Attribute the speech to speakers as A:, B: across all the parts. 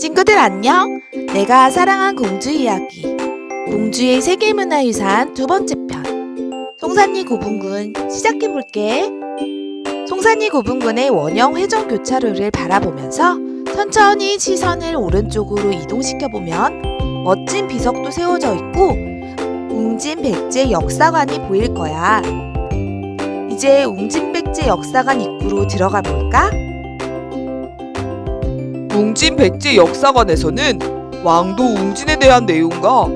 A: 친구들 안녕. 내가 사랑한 공주 이야기. 공주의 세계문화유산 두 번째 편. 송산리 고분군 시작해 볼게. 송산리 고분군의 원형 회전 교차로를 바라보면서 천천히 시선을 오른쪽으로 이동시켜 보면 멋진 비석도 세워져 있고 웅진 백제 역사관이 보일 거야. 이제 웅진 백제 역사관 입구로 들어가 볼까?
B: 웅진 백제 역사관에서는 왕도 웅진에 대한 내용과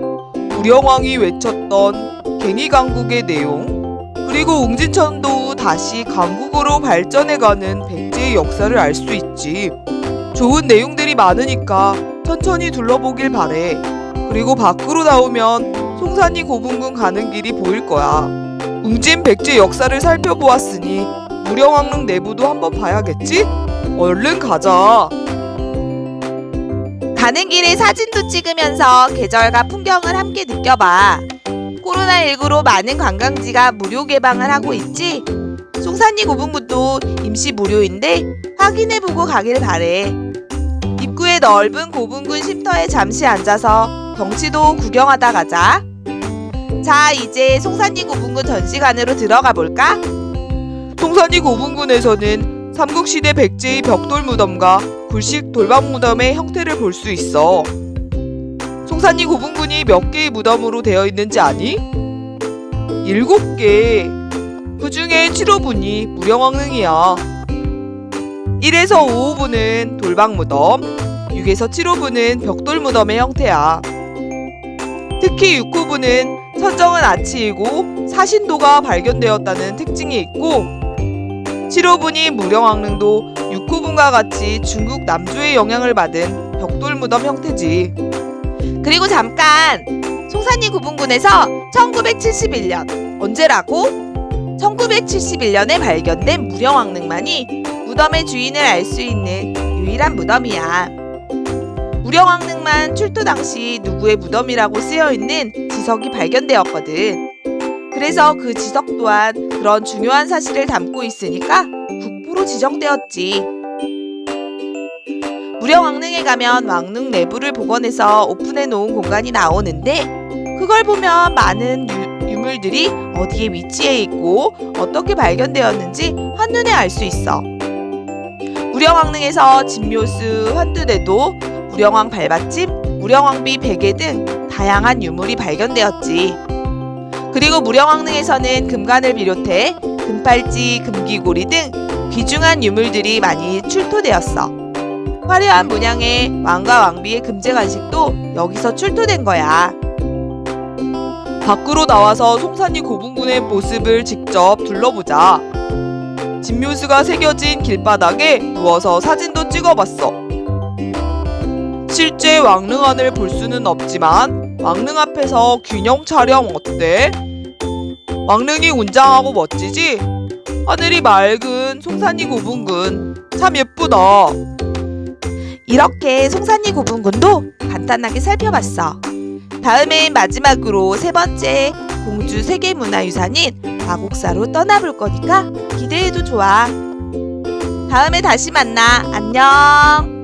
B: 무령왕이 외쳤던 갱이 강국의 내용 그리고 웅진천도 다시 강국으로 발전해가는 백제의 역사를 알 수 있지. 좋은 내용들이 많으니까 천천히 둘러보길 바래. 그리고 밖으로 나오면 송산리 고분군 가는 길이 보일 거야. 웅진 백제 역사를 살펴보았으니 무령왕릉 내부도 한번 봐야겠지? 얼른 가자.
A: 가는 길에 사진도 찍으면서 계절과 풍경을 함께 느껴봐. 코로나19로 많은 관광지가 무료 개방을 하고 있지? 송산리 고분군도 임시 무료인데 확인해보고 가길 바래. 입구의 넓은 고분군 쉼터에 잠시 앉아서 경치도 구경하다 가자. 자, 이제 송산리 고분군 전시관으로 들어가 볼까?
B: 송산리 고분군에서는 삼국시대 백제의 벽돌 무덤과 굴식 돌방 무덤의 형태를 볼 수 있어. 송산리 고분군이 몇 개의 무덤으로 되어 있는지 아니? 일곱 개. 그 중에 7호분이 무령왕릉이야. 1에서 5호분은 돌방 무덤, 6에서 7호분은 벽돌 무덤의 형태야. 특히 6호분은 선정은 아치이고 사신도가 발견되었다는 특징이 있고 7호분이 무령왕릉도 6호분과 같이 중국 남조의 영향을 받은 벽돌 무덤 형태지.
A: 그리고 잠깐! 송산리 고분군에서 1971년 언제라고? 1971년에 발견된 무령왕릉만이 무덤의 주인을 알 수 있는 유일한 무덤이야. 무령왕릉만 출토 당시 누구의 무덤이라고 쓰여 있는 지석이 발견되었거든. 그래서 그 지석 또한 그런 중요한 사실을 담고 있으니까 국보로 지정되었지. 무령왕릉에 가면 왕릉 내부를 복원해서 오픈해 놓은 공간이 나오는데 그걸 보면 많은 유, 유물들이 어디에 위치해 있고 어떻게 발견되었는지 한눈에 알 수 있어. 무령왕릉에서 진묘수, 환두대도, 무령왕 발받침, 무령왕비 베개 등 다양한 유물이 발견되었지. 그리고 무령왕릉에서는 금관을 비롯해 금팔찌, 금기고리 등 귀중한 유물들이 많이 출토되었어. 화려한 문양의 왕과 왕비의 금제 간식도 여기서 출토된 거야.
B: 밖으로 나와서 송산리 고분군의 모습을 직접 둘러보자. 진묘수가 새겨진 길바닥에 누워서 사진도 찍어봤어. 실제 왕릉 안을 볼 수는 없지만 왕릉 앞에서 균형 촬영 어때? 왕릉이 웅장하고 멋지지? 하늘이 맑은 송산리 고분군 참 예쁘다.
A: 이렇게 송산리 고분군도 간단하게 살펴봤어. 다음엔 마지막으로 세 번째 공주 세계문화유산인 마곡사로 떠나볼 거니까 기대해도 좋아. 다음에 다시 만나. 안녕.